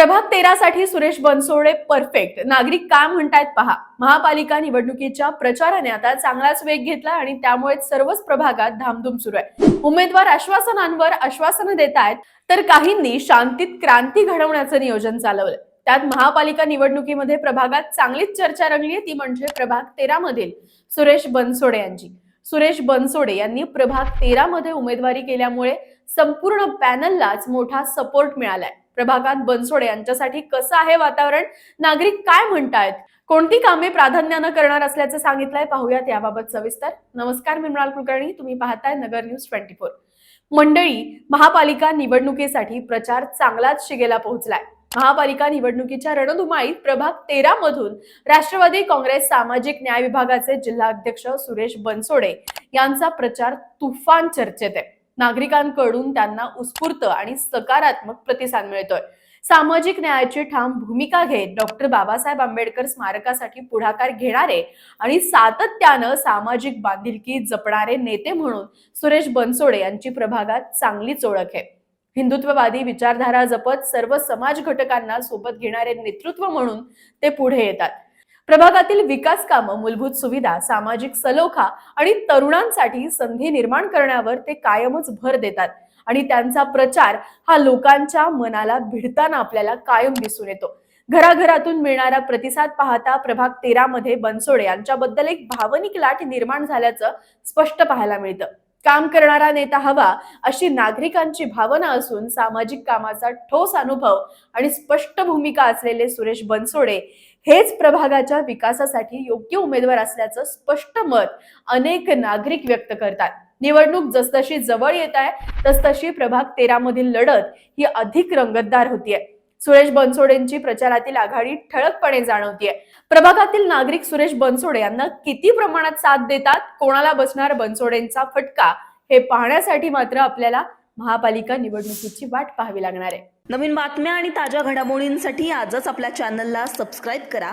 प्रभाग तेरासाठी सुरेश बनसोडे परफेक्ट नागरिक काय म्हणतायत पहा. महापालिका निवडणुकीच्या प्रचाराने आता चांगलाच वेग घेतला आणि त्यामुळे सर्वच प्रभागात धामधूम सुरू आहे. उमेदवार आश्वासनांवर आश्वासनं देत आहेत तर काहींनी शांतीत क्रांती घडवण्याचं नियोजन चालवलं. त्यात महापालिका निवडणुकीमध्ये प्रभागात चांगलीच चर्चा रंगली ती म्हणजे प्रभाग तेरा मधील सुरेश बनसोडे यांची. सुरेश बनसोडे यांनी प्रभाग तेरा मध्ये उमेदवारी केल्यामुळे संपूर्ण पॅनललाच मोठा सपोर्ट मिळालाय. प्रभागात बनसोडे यांच्यासाठी कसं आहे वातावरण? नागरिक काय म्हणतायत? कोणती कामे प्राधान्यानं करणार असल्याचं सांगितलंय? पाहूयात याबाबत सविस्तर नमस्कार मी मृणाल कुलकर्णी. तुम्ही पाहताय नगर न्यूज ट्वेंटी फोर. मंडळी महापालिका निवडणुकीसाठी प्रचार चांगलाच शिगेला पोहोचलाय. महापालिका निवडणुकीच्या रणधुमाळीत प्रभाग तेरा मधून राष्ट्रवादी काँग्रेस सामाजिक न्याय विभागाचे जिल्हाध्यक्ष सुरेश बनसोडे यांचा प्रचार तुफान चर्चेत आहे. नागरिकांकडून त्यांना उत्स्फूर्त आणि सकारात्मक प्रतिसाद मिळतोय. सामाजिक न्यायाची ठाम भूमिका घेत डॉक्टर बाबासाहेब आंबेडकर स्मारकासाठी पुढाकार घेणारे आणि सातत्यानं सामाजिक बांधिलकी जपणारे नेते म्हणून सुरेश बनसोडे यांची प्रभागात चांगलीच ओळख आहे. हिंदुत्ववादी विचारधारा जपत सर्व समाज घटकांना सोबत घेणारे नेतृत्व म्हणून ते पुढे येतात. प्रभागातील विकास कामं मूलभूत सुविधा सामाजिक सलोखा आणि तरुणांसाठी संधी निर्माण करण्यावर ते कायमच भर देतात. आणि त्यांचा प्रचार हा लोकांच्या मनाला भिडताना आपल्याला कायम दिसून येतो. घराघरातून मिळणारा प्रतिसाद पाहता प्रभाग तेरा मध्ये बनसोडे यांच्याबद्दल एक भावनिक लाट निर्माण झाल्याचं स्पष्ट पाहायला मिळतं. काम करणारा नेता हवा अशी नागरिकांची भावना असून सामाजिक कामाचा ठोस अनुभव आणि स्पष्ट भूमिका असलेले सुरेश बनसोडे हेच प्रभागाच्या विकासासाठी योग्य उमेदवार असल्याचं स्पष्ट मत अनेक नागरिक व्यक्त करतात. निवडणूक जसतशी जवळ येत आहे तसतशी प्रभाग तेरा मधील लढत ही अधिक रंगतदार होतीये. सुरेश बनसोडेंची प्रचारातील आघाडी ठळकपणे जाणवतीये. प्रभागातील नागरिक सुरेश बनसोडे यांना किती प्रमाणात साथ देतात? कोणाला बसणार बनसोडेंचा फटका? हे पाहण्यासाठी मात्र आपल्याला महापालिका निवडणुकीची वाट पाहावी लागणार आहे. नवीन बातम्या आणि ताज्या घडामोडींसाठी आजच आपल्या चॅनलला सबस्क्राईब करा.